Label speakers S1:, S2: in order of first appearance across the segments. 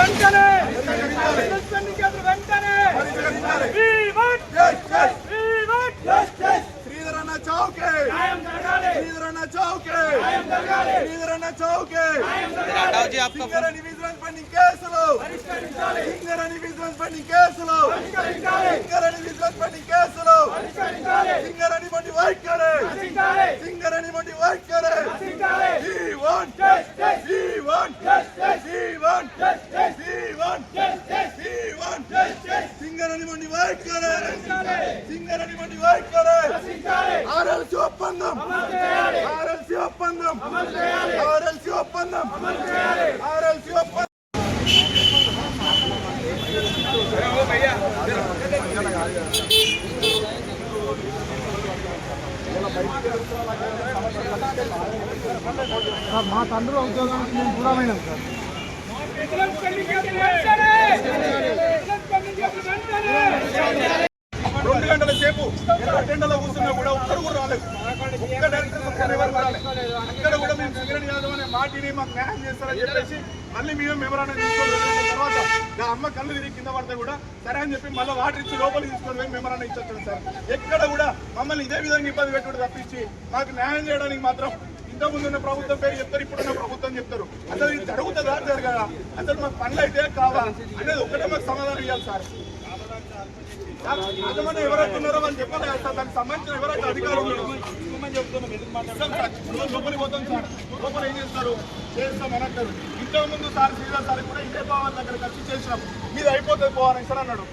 S1: వెంటనే! విజిలెన్స్ కేసులు వెంటనే! We
S2: శ్రీధరన్న చౌకే! శ్రీధరన్న చౌకే! శ్రీధరన్న చౌకే!
S1: న్యాయం
S2: విజిలెన్స్ పెండింగ్ కేసులు!
S1: పరిష్కరించాలి.
S2: విజిలెన్స్ పెండింగ్ కేసులు!
S1: పరిష్కరించాలి.
S2: విజిలెన్స్ కేసులు! మొండి మొండి want
S1: Justice.
S2: We want
S1: Justice.
S2: We want
S1: Justice.
S2: Singareni మొండి వైఖరి
S1: రక్షించాలి.
S2: సింగరేణి ఆర్ఎల్సి ఒప్పందం ఆర్ఎల్సి ఒప్పందం ఆర్ఎల్సి ఒప్పందం ఆర్ఎల్సి ఒప్పందం
S3: మా తండ్రుల ఉద్యోగానికి మేము దూరమైనాం సార్
S2: రెండు గంటల సేపు అటెండర్లో కూర్చున్నా కూడా ఒక్కరు కూడా రాలేదు. ఒక్క డైరెక్టర్ ఎవరు రాలేదు. అక్కడ కూడా మేము సింగరేణి యాదవ్ అనే మాటిని మాకు న్యాయం చేస్తారని చెప్పేసి మళ్ళీ మేము మెమరాన్ని తీసుకొని తర్వాత నా అమ్మ కళ్ళు తిరిగి కింద పడితే కూడా సరే అని చెప్పి మళ్ళీ వాటర్ ఇచ్చి లోపలికి తీసుకొని పోయి మెమరాన్ని ఇచ్చొచ్చాడు సార్. ఎక్కడ కూడా మమ్మల్ని ఇదే విధంగా ఇబ్బంది పెట్టుకుంటే తప్పించి మాకు న్యాయం చేయడానికి మాత్రం ఇంతకుముందు ఉన్న ప్రభుత్వం పేరు చెప్తారు ఇప్పుడున్న ప్రభుత్వం చెప్తారు. అసలు ఇది జరుగుతుందా? జరగదా? అసలు మాకు పనులు అయితే కావా? అనేది ఒకటే మాకు సమాధానం ఇవ్వాలి సార్. యాజమాన్యం ఎవరైతే ఉన్నారో వాళ్ళు చెప్పాలి కదా సార్ దానికి సంబంధించిన ఎవరైతే అధికారులు ఉన్నారో. ఇవ్వమని చెప్తున్నాం ఎందుకు మాట్లాడతాం సార్ లోపలికి పోతాం సార్. లోపల ఏం చేస్తారు? చేస్తాం అని ఇంతకు ముందు సార్ శ్రీధర్ సార్ కూడా ఇదే భావాల దగ్గర ఖర్చు చేసినాం. మీద అయిపోతుంది పోవాలని సార్ అన్నాడు.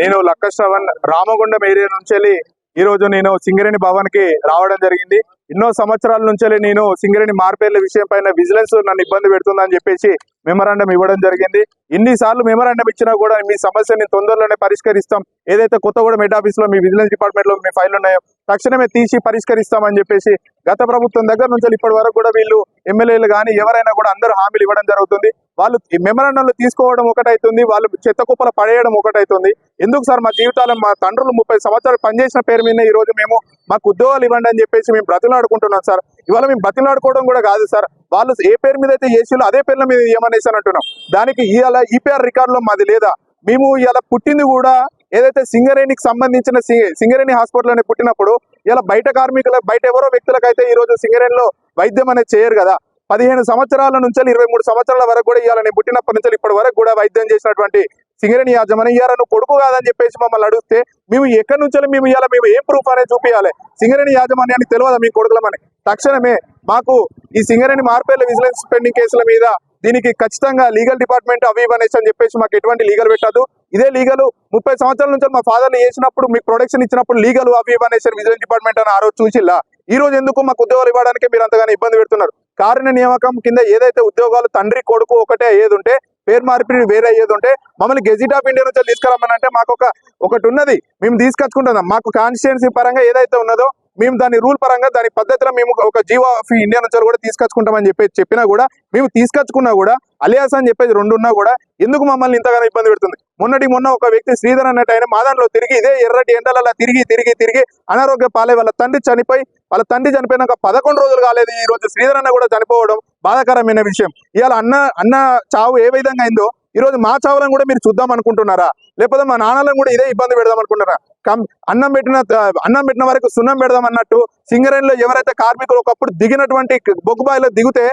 S3: నేను లక్క శ్రవణ్ రామగుండం ఏరియా నుంచి వెళ్ళి ఈ రోజు నేను సింగరేణి భవన్కి రావడం జరిగింది. ఎన్నో సంవత్సరాల నుంచే నేను సింగరేణి మార్పేర్ల విషయం పైన విజిలెన్స్ నన్ను ఇబ్బంది పెడుతుందని చెప్పేసి మెమరాండం ఇవ్వడం జరిగింది. ఎన్నిసార్లు మెమరాండం ఇచ్చినా కూడా మీ సమస్యని తొందరలోనే పరిష్కరిస్తాం. ఏదైతే కొత్తగూడెం హెడ్ ఆఫీస్లో మీ విజిలెన్స్ డిపార్ట్మెంట్లో మీ ఫైల్ ఉన్నాయో తక్షణమే తీసి పరిష్కరిస్తామని చెప్పేసి గత ప్రభుత్వం దగ్గర నుంచి ఇప్పటి వరకు కూడా వీళ్ళు ఎమ్మెల్యేలు కానీ ఎవరైనా కూడా అందరూ హామీలు ఇవ్వడం జరుగుతుంది. వాళ్ళు ఈ మెమరాండంలో తీసుకోవడం ఒకటైతుంది వాళ్ళు చెత్త కుప్పల పడేయడం ఒకటైతుంది. ఎందుకు సార్ మా జీవితాలు మా తండ్రులు ముప్పై సంవత్సరాలు పనిచేసిన పేరు మీద ఈ రోజు మేము మాకు ఉద్యోగాలు ఇవ్వండి అని చెప్పేసి మేము బ్రతిలాడుకుంటున్నాం సార్. ఇవాళ మేము బతిలాడుకోవడం కూడా కాదు సార్. వాళ్ళు ఏ పేరు మీద అయితే చేసిలో అదే పేర్ల మీద ఏమనేసి అంటున్నాం. దానికి ఇవాళ ఈపీఆర్ రికార్డులో మాది లేదా. మేము ఇలా పుట్టింది కూడా ఏదైతే సింగరేణికి సంబంధించిన సింగరేణి హాస్పిటల్లోనే పుట్టినప్పుడు ఇలా బయట కార్మికుల బయట ఎవరో వ్యక్తులకైతే ఈ రోజు సింగరేణిలో వైద్యం అనేది చేయరు కదా. పదిహేను సంవత్సరాల నుంచి ఇరవై మూడు సంవత్సరాల వరకు కూడా ఇవాళ నేను పుట్టినప్పటి నుంచి ఇప్పటి వరకు కూడా వైద్యం చేసినటువంటి సింగరేణి యాజమాన్యం ఇవాళ నువ్వు కొడుకు కాదని చెప్పేసి మమ్మల్ని అడిగితే మేము ఎక్కడి నుంచి మేము ఇవాళ మేము ఏం ప్రూఫ్ అనేది చూపించాలి సింగరేణి యాజమాన్యానికి తెలియదా మీ కొడుకులమని? తక్షణమే మాకు ఈ సింగరేణి మార్పేర్ల విజిలెన్స్ పెండింగ్ కేసుల మీద దీనికి ఖచ్చితంగా లీగల్ డిపార్ట్మెంట్ అవి ఇవి అనేసి అని చెప్పేసి మాకు ఎటువంటి లీగల్ పెట్టదు ఇదే లీగల్ ముప్పై సంవత్సరాల నుంచి మా ఫాదర్ చేసినప్పుడు మీకు ప్రొడక్షన్ ఇచ్చినప్పుడు లీగల్ అవి ఇవి విజిలెన్స్ డిపార్ట్మెంట్ అని ఆ రోజు చూసిల్లా. ఈ రోజు ఎందుకు మాకు ఉద్యోగాలు ఇవ్వడానికి మీరు అంతగానో ఇబ్బంది పెడుతున్నారు? కారుణ్య నియామకం కింద ఏదైతే ఉద్యోగాలు తండ్రి కొడుకు ఒకటే అయ్యేది ఉంటే పేరు మార్పిడి వేరే ఏది ఉంటే మమ్మల్ని గెజిట్ ఆఫ్ ఇండియా నుంచి తీసుకురమ్మనంటే మాకు ఒక ఒకటి ఉన్నది. మేము తీసుకొచ్చుకుంటున్నాం. మాకు కాన్స్టిట్యున్సీ పరంగా ఏదైతే ఉన్నదో మేము దాని రూల్ పరంగా దాని పద్ధతిలో మేము ఒక జీవో ఆఫ్ ఇండియా నుంచి కూడా తీసుకొచ్చుకుంటామని చెప్పి చెప్పినా కూడా మేము తీసుకొచ్చుకున్నా కూడా అలియాస్ అని చెప్పేసి రెండు ఉన్నా కూడా ఎందుకు మమ్మల్ని ఇంతగానో ఇబ్బంది పెడుతుంది? మొన్నటి మొన్న ఒక వ్యక్తి శ్రీధర్ అన్నట్టు ఆయన మా దాంట్లో తిరిగి ఇదే ఎర్రటి ఎండలలో తిరిగి తిరిగి తిరిగి అనారోగ్య పాలై వాళ్ళ తండ్రి చనిపోయి వాళ్ళ తండ్రి చనిపోయినాక పదకొండు రోజులు కాలేదు ఈ రోజు శ్రీధర్ అన్న కూడా చనిపోవడం బాధాకరమైన విషయం. ఇవాళ అన్న అన్న చావు ఏ విధంగా అయిందో ఈ రోజు మా చావులను కూడా మీరు చూద్దాం అనుకుంటున్నారా? లేకపోతే మా నాన్నలను కూడా ఇదే ఇబ్బంది పెడదాం అనుకుంటున్నారా? కం అన్నం పెట్టిన అన్నం పెట్టిన వరకు సున్నం పెడదాం అన్నట్టు సింగరేణిలో ఎవరైతే కార్మికులు ఒకప్పుడు దిగినటువంటి బొగ్గుబాయిలో దిగితే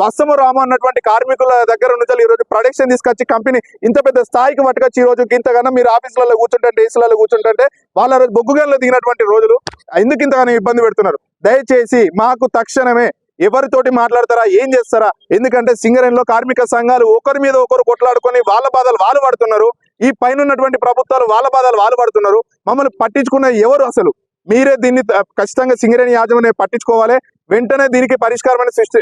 S3: వస్తము రాము అన్నటువంటి కార్మికుల దగ్గర నుంచి ఈ రోజు ప్రొడక్షన్ తీసుకొచ్చి కంపెనీ ఇంత పెద్ద స్థాయికి పట్టుకొచ్చి ఈ ఇంతకన్నా మీరు ఆఫీసులలో కూర్చుంటే ఏసీలలో కూర్చుంటే వాళ్ళ రోజు బొగ్గుగల్లో దిగినటువంటి రోజులు ఎందుకు ఇంతగానో ఇబ్బంది పెడుతున్నారు? దయచేసి మాకు తక్షణమే ఎవరితోటి మాట్లాడతారా? ఏం చేస్తారా? ఎందుకంటే సింగరేణిలో కార్మిక సంఘాలు ఒకరి మీద ఒకరు కొట్లాడుకొని వాళ్ళ బాధలు వాళ్ళు పడుతున్నారు. ఈ పైన ఉన్నటువంటి ప్రభుత్వాలు వాళ్ళ బాధలు వాళ్ళు పడుతున్నారు. మమ్మల్ని పట్టించుకున్న ఎవరు అసలు? మీరే దీన్ని ఖచ్చితంగా సింగరేణి యాజమాన్యం పట్టించుకోవాలి. వెంటనే దీనికి పరిష్కారం సృష్టి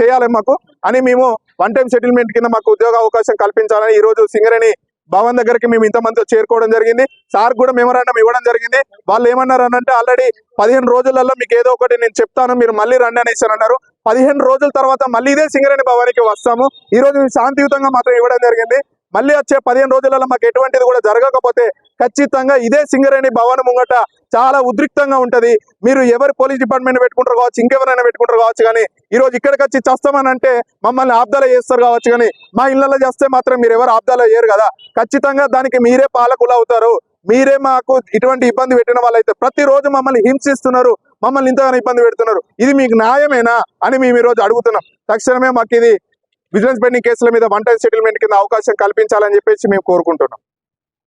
S3: చేయాలి మాకు. అని మేము వన్ టైం సెటిల్మెంట్ కింద మాకు ఉద్యోగ అవకాశం కల్పించాలని ఈ రోజు సింగరేణి భవన్ దగ్గరికి మేము ఇంతమంది చేరుకోవడం జరిగింది. సార్ కూడా మెమరాండం ఇవ్వడం జరిగింది. వాళ్ళు ఏమన్నారు అని అంటే ఆల్రెడీ పదిహేను రోజులలో మీకు ఏదో ఒకటి నేను చెప్తాను మీరు మళ్ళీ రండి అనేసి అన్నారు. పదిహేను రోజుల తర్వాత మళ్ళీ ఇదే సింగరేణి భవానికి వస్తాము. ఈ రోజు మేము శాంతియుతంగా మాత్రం ఇవ్వడం జరిగింది. మళ్ళీ వచ్చే పదిహేను రోజులలో మాకు ఎటువంటిది కూడా జరగకపోతే ఖచ్చితంగా ఇదే సింగరేణి భవనం ముంగట చాలా ఉద్రిక్తంగా ఉంటుంది. మీరు ఎవరు పోలీస్ డిపార్ట్మెంట్ పెట్టుకుంటారు కావచ్చు ఇంకెవరైనా పెట్టుకుంటారు కావచ్చు కానీ ఈ రోజు ఇక్కడికి వచ్చి చస్తామని అంటే మమ్మల్ని ఆబ్దాల చేస్తారు కావచ్చు కానీ మా ఇళ్ళలో చేస్తే మాత్రం మీరు ఎవరు ఆబ్దాల చేయరు కదా. ఖచ్చితంగా దానికి మీరే పాలకులు అవుతారు. మీరే మాకు ఇటువంటి ఇబ్బంది పెట్టిన వాళ్ళైతే ప్రతిరోజు మమ్మల్ని హింసిస్తున్నారు. మమ్మల్ని ఇంతగానో ఇబ్బంది పెడుతున్నారు. ఇది మీకు న్యాయమేనా అని మేము ఈ రోజు అడుగుతున్నాం. తక్షణమే మాకు ఇది విజిలెన్స్ పెండింగ్ కేసుల మీద వన్ టైం సెటిల్మెంట్ కింద అవకాశం కల్పించాలని చెప్పేసి మేము కోరుకుంటున్నాం.